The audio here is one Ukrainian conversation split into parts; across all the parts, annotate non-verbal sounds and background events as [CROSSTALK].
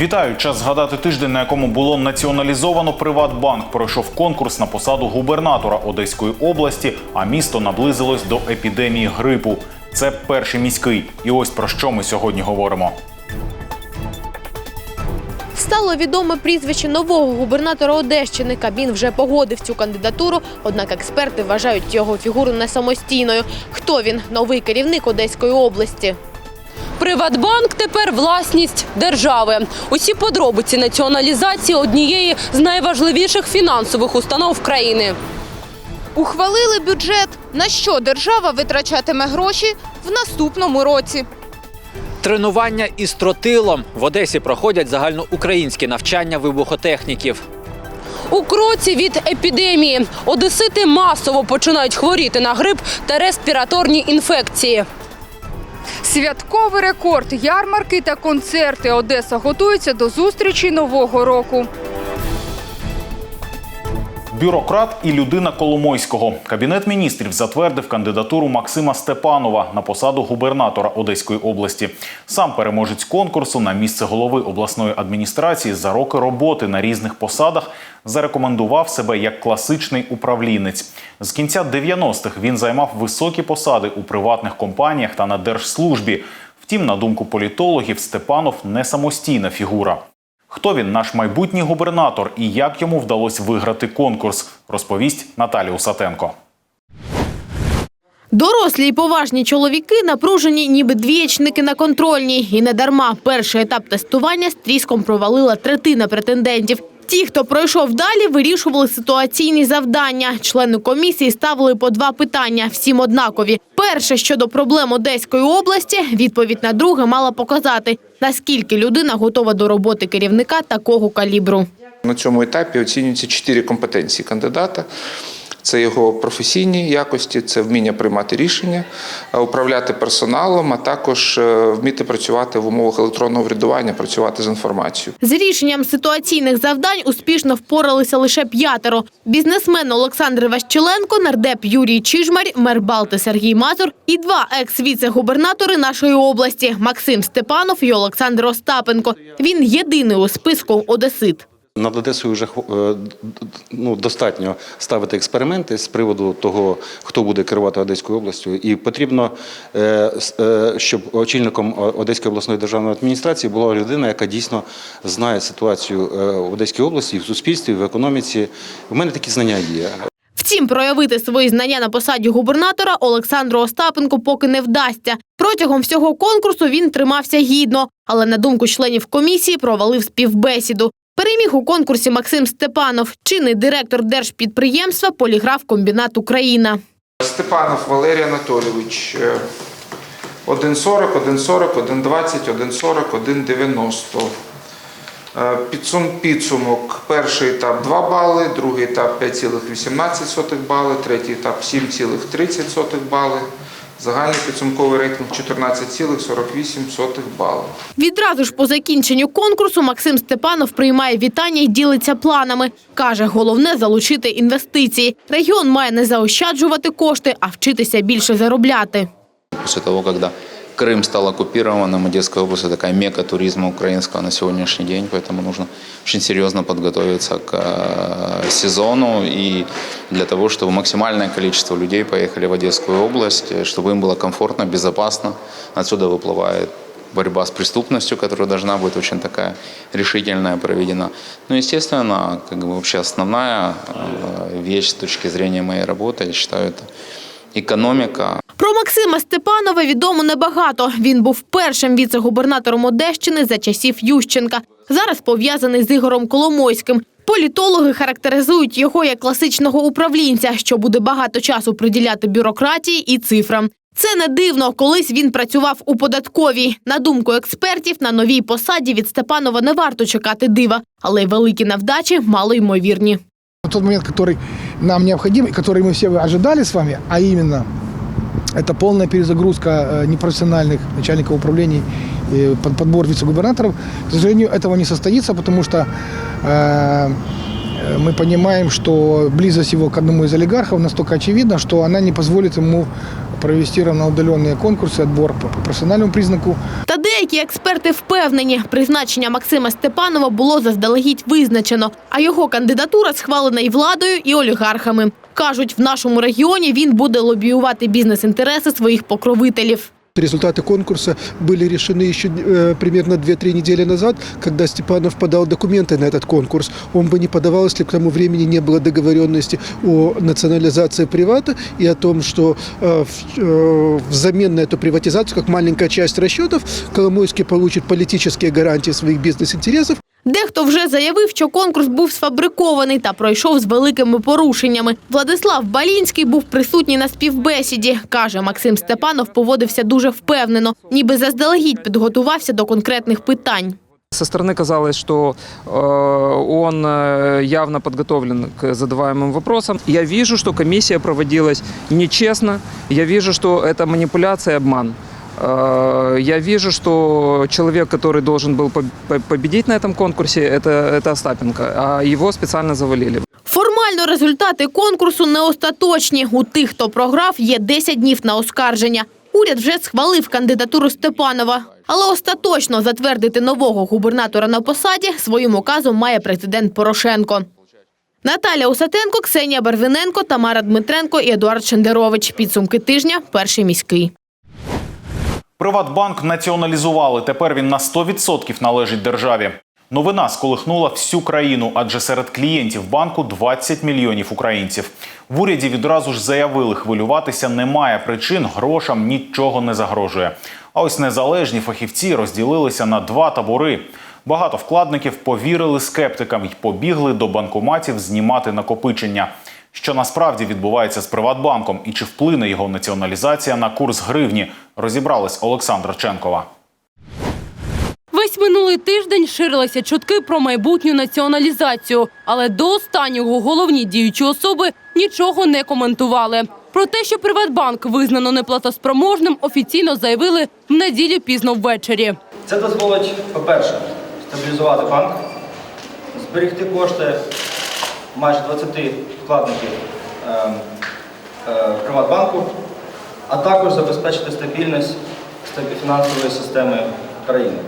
Вітаю! Час згадати тиждень, на якому було націоналізовано Приватбанк. Пройшов конкурс на посаду губернатора Одеської області, а місто наблизилось до епідемії грипу. Це перший міський. І ось про що ми сьогодні говоримо. Стало відоме прізвище нового губернатора Одещини. Кабмін вже погодив цю кандидатуру, однак експерти вважають його фігуру не самостійною. Хто він? Новий керівник Одеської області. Приватбанк тепер власність держави. Усі подробиці націоналізації однієї з найважливіших фінансових установ країни. Ухвалили бюджет, на що держава витрачатиме гроші в наступному році. Тренування із тротилом в Одесі проходять загальноукраїнські навчання вибухотехніків. У кроці від епідемії одесити масово починають хворіти на грип та респіраторні інфекції. Святковий рекорд, ярмарки та концерти. Одеса готується до зустрічі нового року. Бюрократ і людина Коломойського. Кабінет міністрів затвердив кандидатуру Максима Степанова на посаду губернатора Одеської області. Сам переможець конкурсу на місце голови обласної адміністрації за роки роботи на різних посадах зарекомендував себе як класичний управлінець. З кінця 90-х він займав високі посади у приватних компаніях та на держслужбі. Втім, на думку політологів, Степанов не самостійна фігура. Хто він, наш майбутній губернатор, і як йому вдалося виграти конкурс, розповість Наталія Усатенко. Дорослі й поважні чоловіки напружені, ніби двієчники на контрольній. І не дарма перший етап тестування з тріском провалила третина претендентів. Ті, хто пройшов далі, вирішували ситуаційні завдання. Члени комісії ставили по два питання, всім однакові. Перше щодо проблем Одеської області, відповідь на друге мала показати, наскільки людина готова до роботи керівника такого калібру. На цьому етапі оцінюються чотири компетенції кандидата. Це його професійні якості, це вміння приймати рішення, е, управляти персоналом, а також е, вміти працювати в умовах електронного врядування, працювати з інформацією. З рішенням ситуаційних завдань успішно впоралися лише п'ятеро. Бізнесмен Олександр Ващеленко, нардеп Юрій Чижмарь, мер Балти Сергій Мазур і два екс-віце-губернатори нашої області Максим Степанов і Олександр Остапенко. Він єдиний у списку одесит. Над Одесою вже е, ну, достатньо ставити експерименти з приводу того, хто буде керувати Одеською областю. І потрібно, е, е, щоб очільником Одеської обласної державної адміністрації була людина, яка дійсно знає ситуацію в Одеській області, в суспільстві, в економіці. У мене такі знання є. Втім, проявити свої знання на посаді губернатора Олександру Остапенко поки не вдасться. Протягом всього конкурсу він тримався гідно, але на думку членів комісії провалив співбесіду. Переміг у конкурсі Максим Степанов, чинний директор держпідприємства Поліграф Комбінат Україна. Степанов Валерій Анатолійович е, 1,40, 1,40, 1,20, 1,40, 1,90. Е, підсумок. Перший етап 2 бали, другий етап 5,18 бали, третій етап 7,30 бали. Загальний підсумковий рейтинг 14,48 бали. Відразу ж по закінченню конкурсу Максим Степанов приймає вітання і ділиться планами. Каже, головне залучити інвестиції. Регіон має не заощаджувати кошти, а вчитися більше заробляти. Після того, когда Крым стал оккупированным, Одесская область – такая мека туризма украинского на сегодняшний день, поэтому нужно очень серьезно подготовиться к э, сезону и для того, чтобы максимальное количество людей поехали в Одесскую область, э, чтобы им было комфортно, безопасно. Отсюда выплывает борьба с преступностью, которая должна быть очень такая решительная проведена. Ну, естественно, как бы вообще основная э, вещь с точки зрения моей работы, я считаю, это экономика, Про Максима Степанова відомо небагато. Він був першим віце-губернатором Одещини за часів Ющенка. Зараз пов'язаний з Ігорем Коломойським. Політологи характеризують його як класичного управлінця, що буде багато часу приділяти бюрократії і цифрам. Це не дивно. Колись він працював у податковій. На думку експертів, на новій посаді від Степанова не варто чекати дива, але великі навдачі мало ймовірні. тот момент, который нам необходим, и который мы все ожидали с вами, а именно это полная перезагрузка э, непрофессиональных начальников управлений, э, под- подбор вице-губернаторов, к сожалению, этого не состоится, потому что э, э, мы понимаем, что близость его к одному из олигархов настолько очевидна, что она не позволит ему провести равноудаленные конкурсы, отбор по профессиональному признаку. Та деякі експерти впевнені, призначення Максима Степанова було заздалегідь визначено, а його кандидатура схвалена і владою, і олігархами. Кажуть, в нашому регіоні він буде лобіювати бізнес-інтереси своїх покровителів. Результаты конкурса были решены еще э, примерно 2-3 недели назад, когда Степанов подал документы на этот конкурс. Он бы не подавал, если к тому времени не было договоренности о национализации привата и о том, что э, в- э, взамен на эту приватизацию, как маленькая часть расчетов, Коломойский получит политические гарантии своих бизнес-интересов Дехто вже заявив, що конкурс був сфабрикований та пройшов з великими порушеннями. Владислав Балінський був присутній на співбесіді. Каже, Максим Степанов поводився дуже впевнено, ніби заздалегідь підготувався до конкретних питань. Со стороны казалось, что э, он э, явно подготовлен к задаваемым вопросам. Я вижу, что комиссия проводилась нечестно. Я вижу, что это манипуляция и обман. Э, я вижу, что человек, который должен был по- по- победить на этом конкурсе, это, это Остапенко, а его специально завалили. Формально результати конкурсу не остаточні. У тих, хто програв, є 10 днів на оскарження. Уряд вже схвалив кандидатуру Степанова. Але остаточно затвердити нового губернатора на посаді своїм указом має президент Порошенко. Наталя Усатенко, Ксенія Барвиненко, Тамара Дмитренко і Едуард Шендерович. Підсумки тижня – перший міський. Приватбанк націоналізували. Тепер він на 100% належить державі. Новина сколихнула всю країну, адже серед клієнтів банку 20 мільйонів українців. В уряді відразу ж заявили, хвилюватися немає причин, грошам нічого не загрожує. А ось незалежні фахівці розділилися на два табори. Багато вкладників повірили скептикам і побігли до банкоматів знімати накопичення. Що насправді відбувається з Приватбанком і чи вплине його націоналізація на курс гривні, розібралась Олександра Ченкова. Весь минулий тиждень ширилися чутки про майбутню націоналізацію, але до останнього головні діючі особи нічого не коментували. Про те, що Приватбанк визнано неплатоспроможним, офіційно заявили в неділю пізно ввечері. Це дозволить, по-перше, стабілізувати банк, зберегти кошти майже 20 вкладників е, е, Приватбанку, а також забезпечити стабільність фінансової системи країни.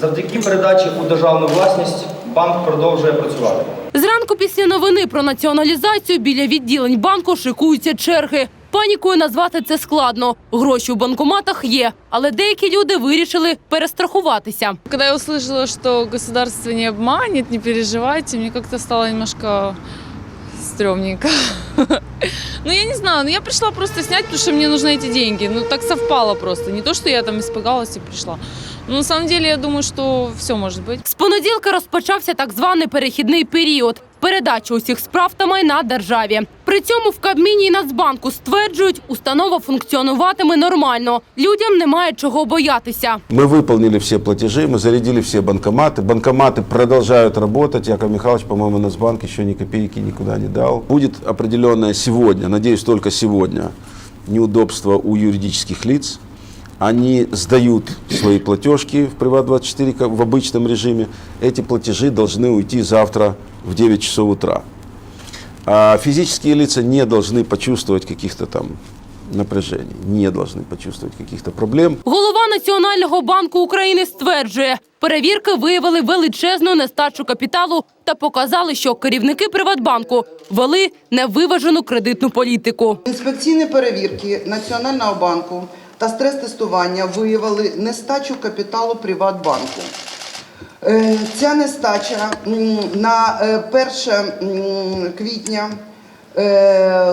Завдяки передачі у державну власність банк продовжує працювати. Зранку після новини про націоналізацію біля відділень банку шикуються черги. Панікою назвати це складно. Гроші у банкоматах є, але деякі люди вирішили перестрахуватися. Когда я услышала, что государство не обманет, не переживайте, мне как-то стало немножко стрёмненько. [LAUGHS] Ну, я не знаю, ну я пришла просто снять, потому что мне нужны эти деньги. Ну, так совпало просто. Не то, что я там испугалась и пришла. Но на самом деле я думаю, что все может быть. З понеділка розпочався так званий перехідний період передача усіх справ та майна державі. При цьому в Кабміні і Нацбанку стверджують, установа функціонуватиме нормально. Людям немає чого боятися. Мы выполнили все платежи, мы зарядили все банкоматы. Банкоматы продолжают работать. Яков Михайлович, по-моему, Нацбанк еще ни копейки никуда не дал. Будет определенное сегодня, надеюсь, только сегодня, неудобство у юридических лиц. Они сдают свои платежки в Приват24 как в обычном режиме. Эти платежи должны уйти завтра в 9 часов утра. А физические лица не должны почувствовать каких-то там напряжений, не должны почувствовать каких-то проблем. Голова Національного банку України стверджує, перевірки виявили величезну нестачу капіталу та показали, що керівники Приватбанку вели невиважену кредитну політику. Інспекційні перевірки Національного банку та стрес-тестування виявили нестачу капіталу Приватбанку. Е, Ця нестача на е, 1 квітня е,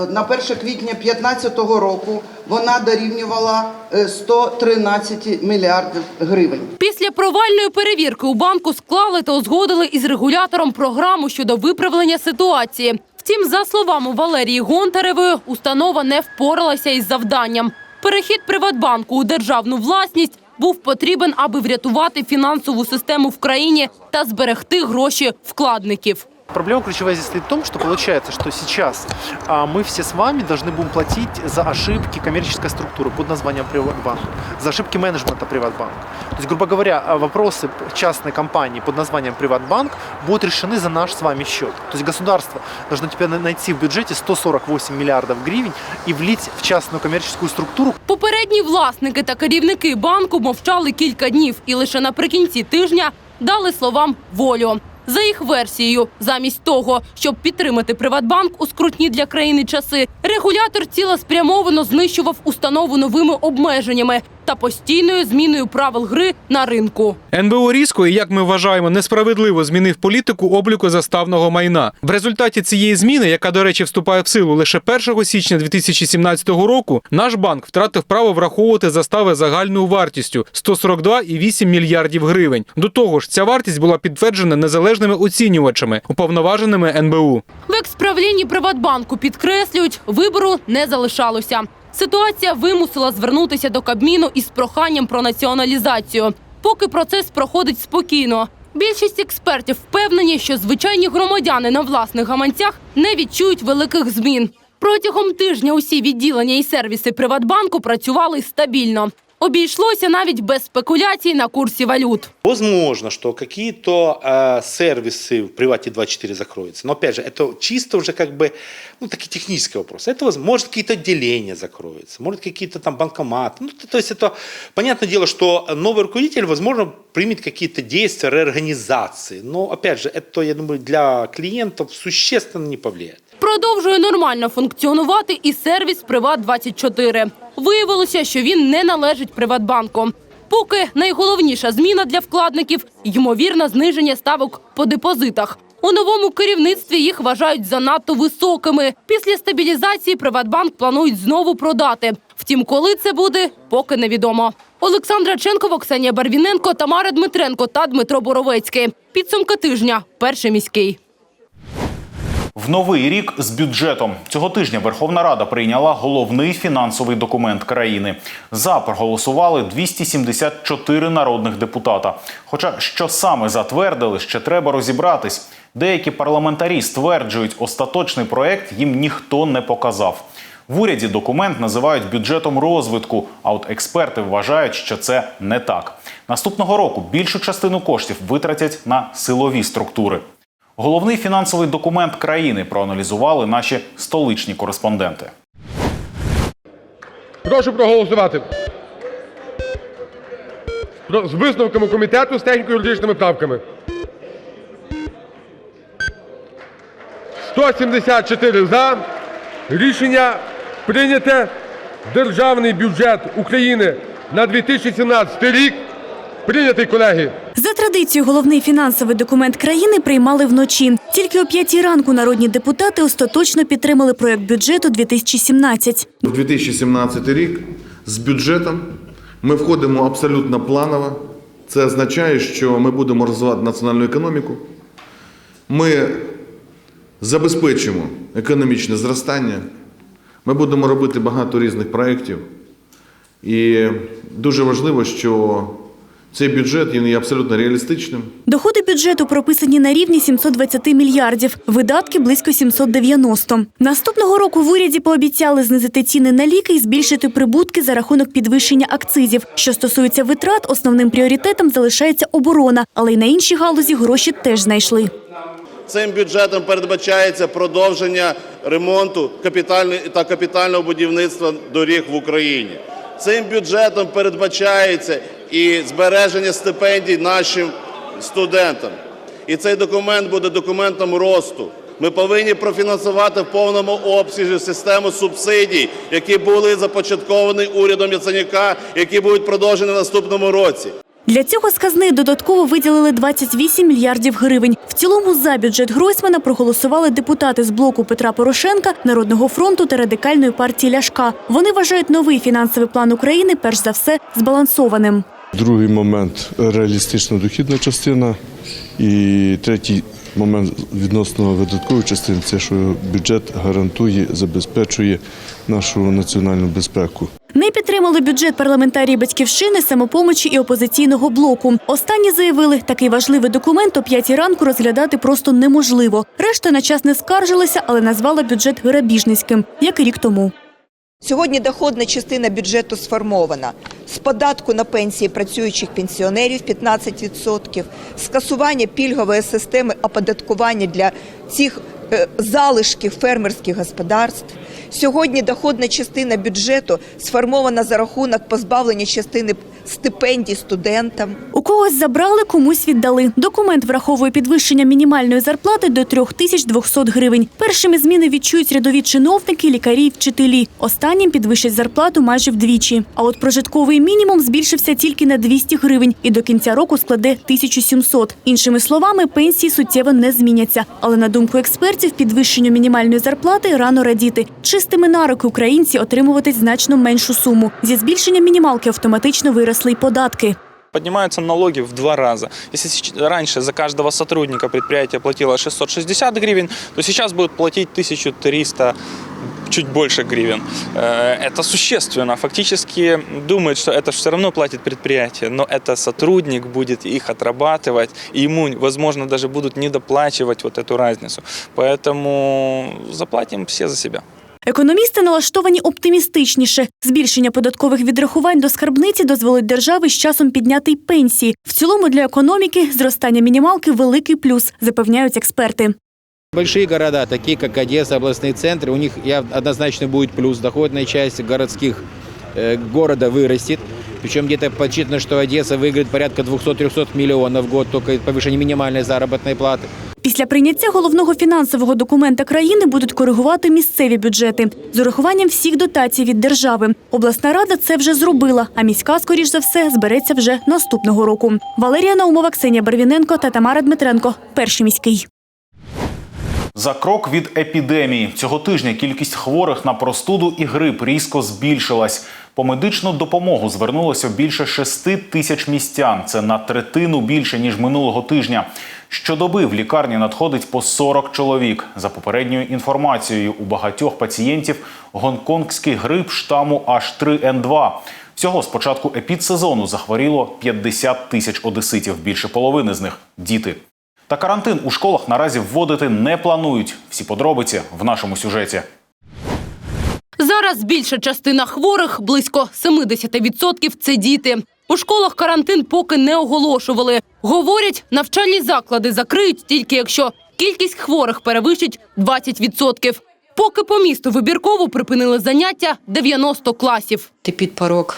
на 1 квітня 2015 року вона дорівнювала е, 113 мільярдів гривень. Після провальної перевірки у банку склали та узгодили із регулятором програму щодо виправлення ситуації. Втім, за словами Валерії Гонтаревої, установа не впоралася із завданням. Перехід Приватбанку у державну власність був потрібен, аби врятувати фінансову систему в країні та зберегти гроші вкладників. Проблема ключевая здесь стоит в том, что получается, что сейчас а, мы все с вами должны будем платить за ошибки коммерческой структуры под названием Приватбанк, за ошибки менеджмента Приватбанка. То есть, грубо говоря, а, вопросы частной компании под названием «Приватбанк» будут решены за наш с вами счет. То есть государство должно теперь на- найти в бюджете 148 миллиардов гривен и влить в частную коммерческую структуру, Попередні власники та керівники банку мовчали кілька днів і лише наприкінці тижня дали словам волю. За їх версією, замість того, щоб підтримати Приватбанк у скрутні для країни часи, регулятор цілеспрямовано знищував установу новими обмеженнями та постійною зміною правил гри на ринку. НБУ різко і, як ми вважаємо, несправедливо змінив політику обліку заставного майна. В результаті цієї зміни, яка, до речі, вступає в силу лише 1 січня 2017 року, наш банк втратив право враховувати застави загальною вартістю 142,8 мільярдів гривень. До того ж, ця вартість була підтверджена незалежними оцінювачами, уповноваженими НБУ. В експравлінні Приватбанку підкреслюють, вибору не залишалося. Ситуація вимусила звернутися до Кабміну із проханням про націоналізацію. Поки процес проходить спокійно. Більшість експертів впевнені, що звичайні громадяни на власних гаманцях не відчують великих змін. Протягом тижня усі відділення і сервіси Приватбанку працювали стабільно. Обійшлося навіть без спекуляцій на курсі валют. Возможно, что какие-то э, сервисы в Привате 24 закроются. Но опять же, это чисто уже как бы ну, такие технические вопросы. Это воз- может какие-то отделения закроются, может какие-то там банкоматы. Ну, то, то есть это понятное дело, что новый руководитель, возможно, примет какие-то действия реорганизации. Но опять же, это, я думаю, для клиентов существенно не повлияет. Продовжує нормально функціонувати і сервіс Приват 24 Виявилося, що він не належить Приватбанку. Поки найголовніша зміна для вкладників ймовірне зниження ставок по депозитах. У новому керівництві їх вважають занадто високими. Після стабілізації Приватбанк планують знову продати. Втім, коли це буде, поки невідомо. Олександра Ченкова, Ксенія Барвіненко, Тамара Дмитренко та Дмитро Боровецький. Підсумки тижня. Перший міський. В новий рік з бюджетом цього тижня Верховна Рада прийняла головний фінансовий документ країни. За проголосували 274 народних депутата. Хоча що саме затвердили, ще треба розібратись. Деякі парламентарі стверджують, остаточний проект їм ніхто не показав. В уряді документ називають бюджетом розвитку, а от експерти вважають, що це не так. Наступного року більшу частину коштів витратять на силові структури. Головний фінансовий документ країни проаналізували наші столичні кореспонденти. Прошу проголосувати. З висновками комітету з техніко-юридичними правками. 174 за. Рішення прийняте. Державний бюджет України на 2017 рік прийнятий, колеги. Традицією, головний фінансовий документ країни приймали вночі. Тільки о п'ятій ранку народні депутати остаточно підтримали проект бюджету 2017. В 2017 рік з бюджетом ми входимо абсолютно планово. Це означає, що ми будемо розвивати національну економіку. Ми забезпечимо економічне зростання. Ми будемо робити багато різних проєктів. І дуже важливо, що цей бюджет він є абсолютно реалістичним. Доходи бюджету прописані на рівні 720 мільярдів, видатки близько 790. Наступного року в уряді пообіцяли знизити ціни на ліки і збільшити прибутки за рахунок підвищення акцизів. Що стосується витрат, основним пріоритетом залишається оборона, але й на інші галузі гроші теж знайшли. Цим бюджетом передбачається продовження ремонту капітальної та капітального будівництва доріг в Україні. Цим бюджетом передбачається і збереження стипендій нашим студентам. І цей документ буде документом росту. Ми повинні профінансувати в повному обсязі систему субсидій, які були започатковані урядом Яценюка, які будуть продовжені в наступному році. Для цього з казни додатково виділили 28 мільярдів гривень. В цілому за бюджет Гройсмана проголосували депутати з блоку Петра Порошенка, Народного фронту та радикальної партії Ляшка. Вони вважають новий фінансовий план України перш за все збалансованим. Другий момент реалістична дохідна частина. І третій момент відносно видаткової частини це що бюджет гарантує, забезпечує нашу національну безпеку. Не підтримали бюджет парламентарії батьківщини, самопомочі і опозиційного блоку. Останні заявили, такий важливий документ о п'ятій ранку розглядати просто неможливо. Решта на час не скаржилися, але назвала бюджет грабіжницьким, як і рік тому. Сьогодні доходна частина бюджету сформована з податку на пенсії працюючих пенсіонерів 15%, скасування пільгової системи оподаткування для цих е, залишків фермерських господарств. Сьогодні доходна частина бюджету сформована за рахунок позбавлення частини стипендій студентам. У когось забрали, комусь віддали. Документ враховує підвищення мінімальної зарплати до 3200 гривень. Першими зміни відчують рядові чиновники, лікарі вчителі. Останнім підвищать зарплату майже вдвічі. А от прожитковий мінімум збільшився тільки на 200 гривень і до кінця року складе 1700. Іншими словами, пенсії суттєво не зміняться. Але на думку експертів, підвищенню мінімальної зарплати рано радіти. Чистими на руки українці отримуватимуть значно меншу суму. Зі збільшенням мінімалки автоматично виросли й податки. Поднимаются налоги в два раза. Если сеч- раньше за каждого сотрудника предприятие платило 660 гривен, то сейчас будет платить 1300 чуть больше гривен. Э, Это существенно. Фактически думают, что это все равно платит предприятие, но это сотрудник будет их отрабатывать, и ему, возможно, даже будут недоплачивать вот эту разницу. Поэтому заплатим все за себя. Економісти налаштовані оптимістичніше. Збільшення податкових відрахувань до скарбниці дозволить державі з часом підняти й пенсії. В цілому для економіки зростання мінімалки великий плюс, запевняють експерти. Большие города, такие как Одесса, областные центры, у них я- однозначно будет плюс. Доходная часть городских э, города вырастет. Причем где-то подсчитано, что Одесса выиграет порядка 200-300 миллионов в год только из повышения минимальной заработной платы. Після прийняття головного фінансового документа країни будуть коригувати місцеві бюджети з урахуванням всіх дотацій від держави. Обласна рада це вже зробила, а міська, скоріш за все, збереться вже наступного року. Валерія Наумова, Ксенія Барвіненко та Тамара Дмитренко. Перший міський. За крок від епідемії цього тижня кількість хворих на простуду і грип різко збільшилась. По медичну допомогу звернулося більше 6 тисяч містян. Це на третину більше ніж минулого тижня. Щодоби в лікарні надходить по 40 чоловік. За попередньою інформацією, у багатьох пацієнтів гонконгський грип штаму H3N2. Всього з початку епідсезону захворіло 50 тисяч одеситів. Більше половини з них діти. Та карантин у школах наразі вводити не планують. Всі подробиці в нашому сюжеті. Зараз більша частина хворих, близько 70% – це діти. У школах карантин поки не оголошували. Говорять, навчальні заклади закриють тільки якщо кількість хворих перевищить 20%. Поки по місту вибірково припинили заняття 90 класів. Эпидпорог м,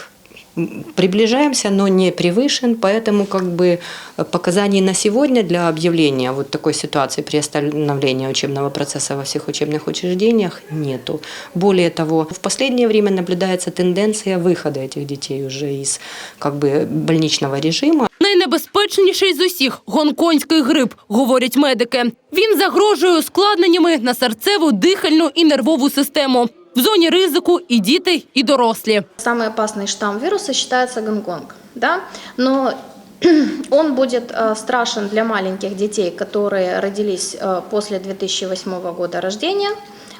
приближаемся, но не превышен, поэтому как бы э, показаний на сегодня для объявления вот такой ситуации приостановления учебного процесса во всех учебных учреждениях нету. Более того, в последнее время наблюдается тенденция выхода этих детей уже из как бы больничного режима. Найнебезпечніший з усіх – гонконгський грип, говорять медики. Він загрожує ускладненнями на серцеву, дихальну і нервову систему. В зоні ризику і діти, і дорослі. Самый опасный штамм вируса считается Гонконг, да, но [CLEARS THROAT] он будет э, страшен для маленьких детей, которые родились э, после 2008 года рождения,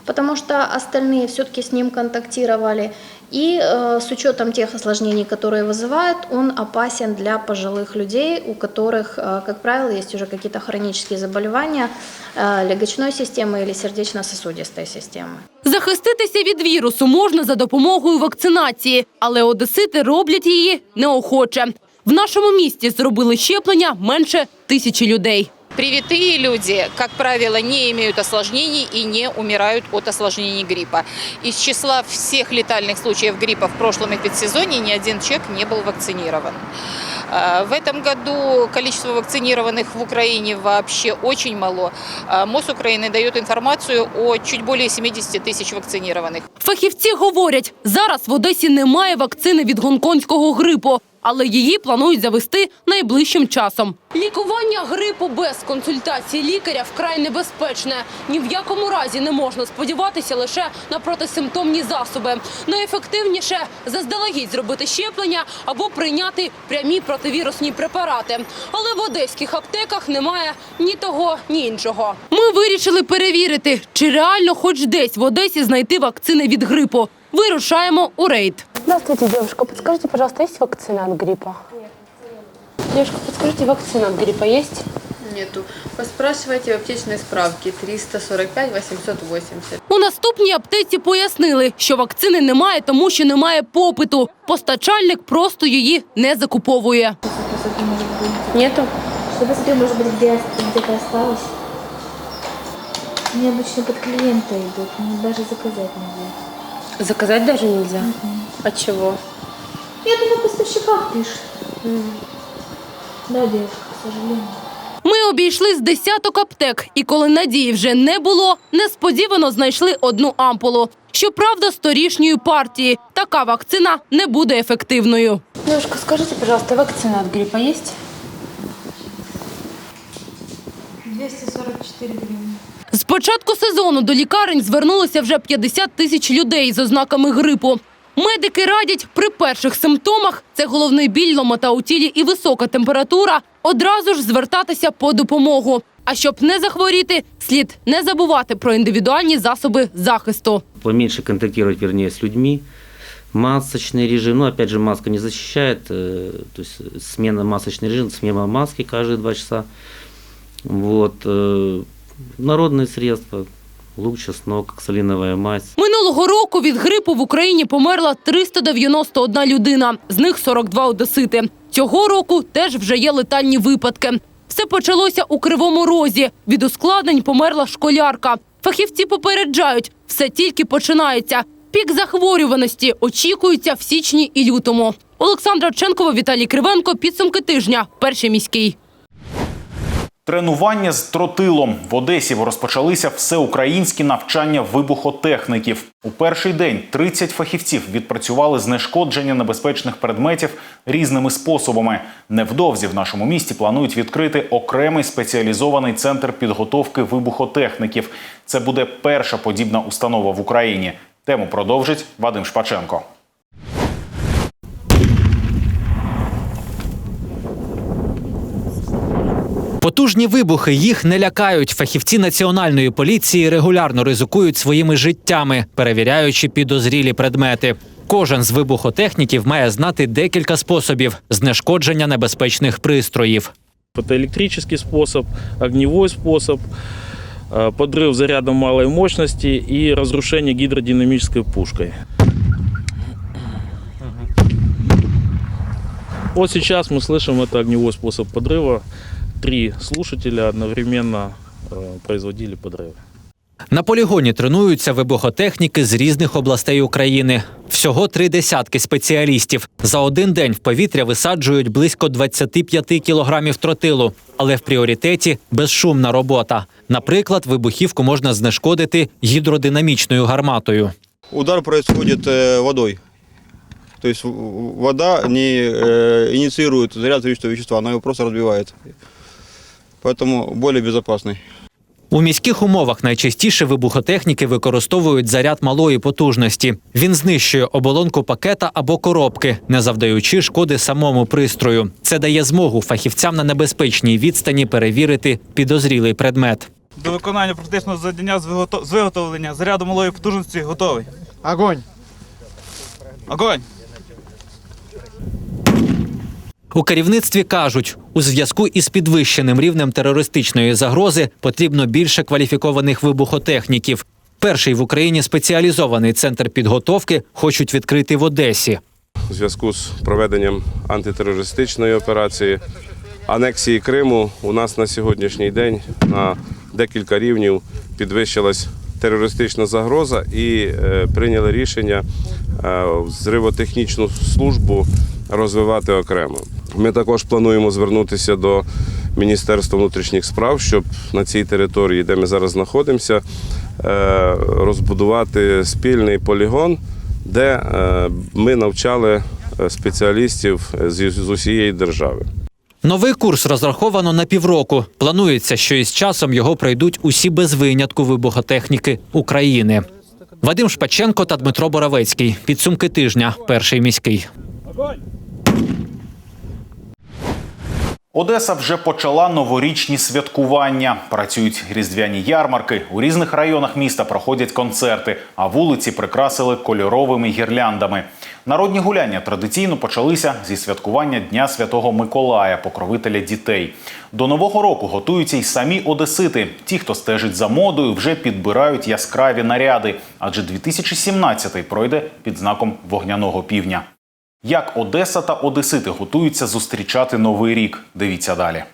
потому что остальные все-таки с ним контактировали. И э, с учетом тех осложнений, которые вызывает, он опасен для пожилых людей, у которых, э, как правило, есть уже какие-то хронические заболевания э, легочной системы или сердечно-сосудистой системы. Захиститися від вірусу можна за допомогою вакцинації, але одесити роблять її неохоче. В нашому місті зробили щеплення менше тисячі людей. Привитые люди, как правило, не имеют осложнений и не умирают от осложнений гриппа. Из числа всех летальных случаев гриппа в прошлом эпидсезоне ни один человек не был вакцинирован. А, В этом году количество вакцинированных в Украине вообще очень мало. А, МОЗ Украины дает информацию о чуть более 70 тысяч вакцинированных. Фахівці говорять, зараз в Одесі немає вакцини від гонконгського грипу, але її планують завести найближчим часом. Лікування грипу без консультації лікаря вкрай небезпечне. Ні в якому разі не можна сподіватися лише на протисимптомні засоби. Найефективніше заздалегідь зробити щеплення або прийняти прямі противірусні препарати. Але в одеських аптеках немає ні того, ні іншого. Ми вирішили перевірити, чи реально хоч десь в Одесі знайти вакцини від грипу. Вирушаємо у рейд. Здравствуйте, девушка. Подскажите, пожалуйста, есть вакцина от гриппа? Нет. Девушка, подскажите, вакцина от гриппа есть? Нету. Поспрашивайте в аптечной справке 345 880. У наступній аптеці пояснили, що вакцини немає, тому що немає попиту. Постачальник просто її не закуповує. Нету? Что посмотри, может быть, где где-то осталось. Они обычно под клиента идут, но даже заказать нельзя. Заказать даже нельзя? От чего? Я думаю, в поставщиках пишут. Да, девушка, к сожалению. Ми обійшли з десяток аптек, і коли надії вже не було, несподівано знайшли одну ампулу. Щоправда, з торішньої партії. Така вакцина не буде ефективною. Девушка, скажите, пожалуйста, вакцина от гриппа есть? 244 гривны. З початку сезону до лікарень звернулося вже 50 тисяч людей з ознаками грипу. Медики радять при перших симптомах це головний біль, ломота у тілі і висока температура. Одразу ж звертатися по допомогу. А щоб не захворіти, слід не забувати про індивідуальні засоби захисту. поменьше контактировать, вернее, с людьми. Масочный режим, ну, опять же, маска не защищает, э, то есть смена масочный режим, смена маски каждые два часа. Вот, э, народные средства, лук, чеснок, оксалиновая мазь. Минулого року від грипу в Україні померла 391 людина, з них 42 одесити. Цього року теж вже є летальні випадки. Все почалося у Кривому Розі. Від ускладнень померла школярка. Фахівці попереджають, все тільки починається. Пік захворюваності очікується в січні і лютому. Олександра Ченкова, Віталій Кривенко. Підсумки тижня. Перший міський. Тренування з тротилом в Одесі розпочалися всеукраїнські навчання вибухотехніків. У перший день 30 фахівців відпрацювали знешкодження небезпечних предметів різними способами. Невдовзі в нашому місті планують відкрити окремий спеціалізований центр підготовки вибухотехніків. Це буде перша подібна установа в Україні. Тему продовжить Вадим Шпаченко. Потужні вибухи їх не лякають. Фахівці національної поліції регулярно ризикують своїми життями, перевіряючи підозрілі предмети. Кожен з вибухотехніків має знати декілька способів знешкодження небезпечних пристроїв. Это электрический способ, огневой способ, э, подрыв зарядом малой мощности и разрушение гидродинамической пушкой. Вот сейчас мы слышим, это огневой способ подрыва. Три слушателя одновременно э, производили подрывы. На полігоні тренуються вибухотехніки з різних областей України. Всього три десятки спеціалістів. За один день в повітря висаджують близько 25 кілограмів тротилу, але в пріоритеті безшумна робота. Наприклад, вибухівку можна знешкодити гідродинамічною гарматою. Удар происходит э, водой. То есть в- в- вода не э, инициирует заряд взрывчатого вещества, она его просто разбивает. Поэтому более безопасный. У міських умовах найчастіше вибухотехніки використовують заряд малої потужності. Він знищує оболонку пакета або коробки, не завдаючи шкоди самому пристрою. Це дає змогу фахівцям на небезпечній відстані перевірити підозрілий предмет. До виконання практичного завдання з з виготовлення заряду малої потужності готовий. Огонь! Огонь! У керівництві кажуть, у зв'язку із підвищеним рівнем терористичної загрози потрібно більше кваліфікованих вибухотехніків. Перший в Україні спеціалізований центр підготовки хочуть відкрити в Одесі. у зв'язку з проведенням антитерористичної операції, анексії Криму у нас на сьогоднішній день на декілька рівнів підвищилась терористична загроза і е, прийняли рішення е, зривотехнічну службу розвивати окремо. Ми також плануємо звернутися до Міністерства внутрішніх справ, щоб на цій території, де ми зараз знаходимося, е, розбудувати спільний полігон, де е, ми навчали е, спеціалістів з усієї держави. Новий курс розраховано на півроку. Планується, що із часом його пройдуть усі без винятку вибухотехніки України. Вадим Шпаченко та Дмитро Боровецький. Підсумки тижня. Перший міський. Одеса вже почала новорічні святкування. Працюють різдвяні ярмарки. У різних районах міста проходять концерти, а вулиці прикрасили кольоровими гірляндами. Народні гуляння традиційно почалися зі святкування Дня Святого Миколая, покровителя дітей. До нового року готуються й самі одесити. Ті, хто стежить за модою, вже підбирають яскраві наряди, адже 2017 пройде під знаком вогняного півня. Як Одеса та Одесити готуються зустрічати новий рік? Дивіться далі.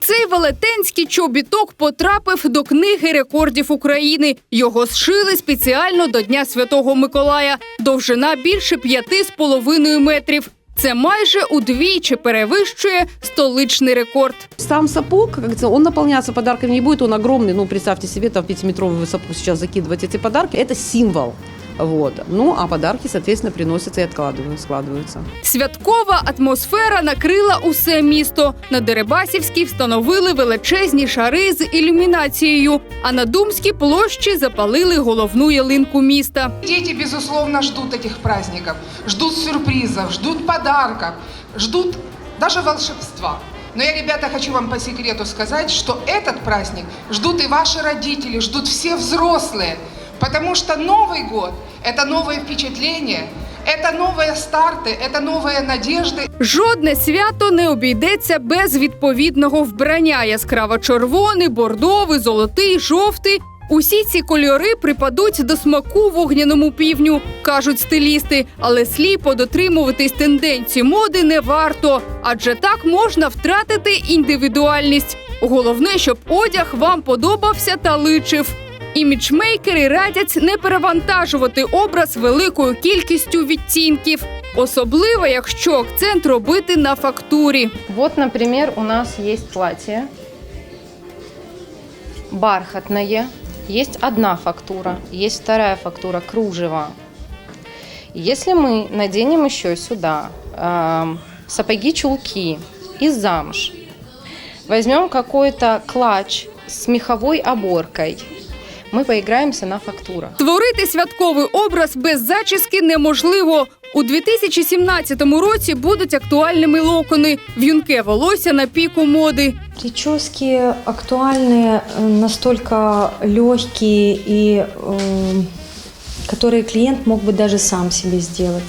Цей велетенський чобіток потрапив до книги рекордів України. Його зшили спеціально до Дня Святого Миколая. Довжина більше п'яти з половиною метрів. Це майже удвічі перевищує столичний рекорд. Сам сапог, как говорится, он наполняться подарками не будет, он огромный. Ну, представьте себе, там пятиметровый сапог сейчас закидывать эти подарки. Это символ. Вот. Ну, а подарки, соответственно, приносятся и откладываются, складываются. Святкова атмосфера накрила усе місто. На Дерибасівській встановили величезні шари з ілюмінацією, а на Думській площі запалили головну ялинку міста. Дети, безусловно, ждут этих праздников, ждут сюрпризов, ждут подарков, ждут даже волшебства. Но я, ребята, хочу вам по секрету сказать, что этот праздник ждут и ваши родители, ждут все взрослые. Потому что Новый год – это новые впечатления, это новые старты, это новые надежды. Жодне свято не обійдеться без відповідного вбрання. Яскраво-червоний, бордовий, золотий, жовтий. Усі ці кольори припадуть до смаку вогняному півню, кажуть стилісти. Але сліпо дотримуватись тенденцій моди не варто, адже так можна втратити індивідуальність. Головне, щоб одяг вам подобався та личив. Іміджмейкери радять не перевантажувати образ великою кількістю відтінків, особливо якщо акцент робити на фактурі. Вот, например, у нас есть платье бархатное, есть одна фактура, есть вторая фактура кружева. Если мы наденем еще сюда эм, сапоги-чулки из замш, возьмем какой-то клатч с меховой оборкой, мы поиграемся на фактурах. Створити святковий образ без зачіски неможливо. У 2017 році будуть актуальними локони, в'юнке волосся на піку моди. Прически актуальные, э, настолько легкие и э, которые клиент мог бы даже сам себе сделать.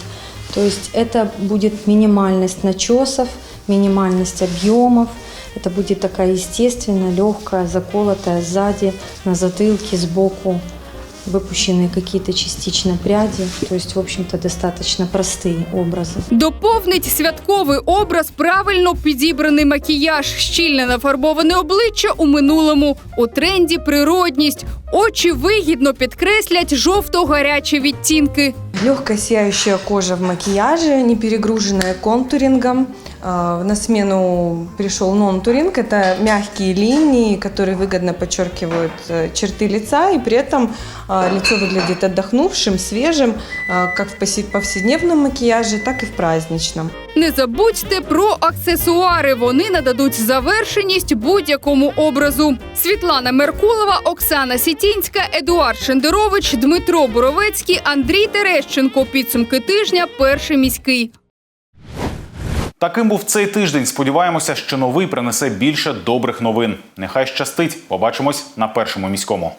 То есть это будет минимальность начесов, минимальность объемов. Это будет такая естественная, легкая, заколотая сзади, на затылке, сбоку, выпущенные какие-то частично пряди. То есть, в общем-то, достаточно простые образы. Доповнить святковий образ правильно підібраний макіяж, щільне нафарбоване обличчя у минулому. У тренді природність. Очі вигідно підкреслять жовто-гарячі відтінки. Легкая сияющая кожа в макияже, не перегруженная контурингом. А, На смену пришел нон-туринг. Это мягкие линии, которые выгодно подчеркивают э, черты лица, и при этом а, лицо выглядит отдохнувшим, свежим, как в повседневном макияже, так и в праздничном. Не забудьте про аксесуари. Вони нададуть завершеність будь-якому образу. Світлана Меркулова, Оксана Сітінська, Едуард Шендерович, Дмитро Боровецький, Андрій Терещенко. Підсумки тижня. Перший міський. Таким був цей тиждень. Сподіваємося, що новий принесе більше добрих новин. Нехай щастить. Побачимось на першому міському.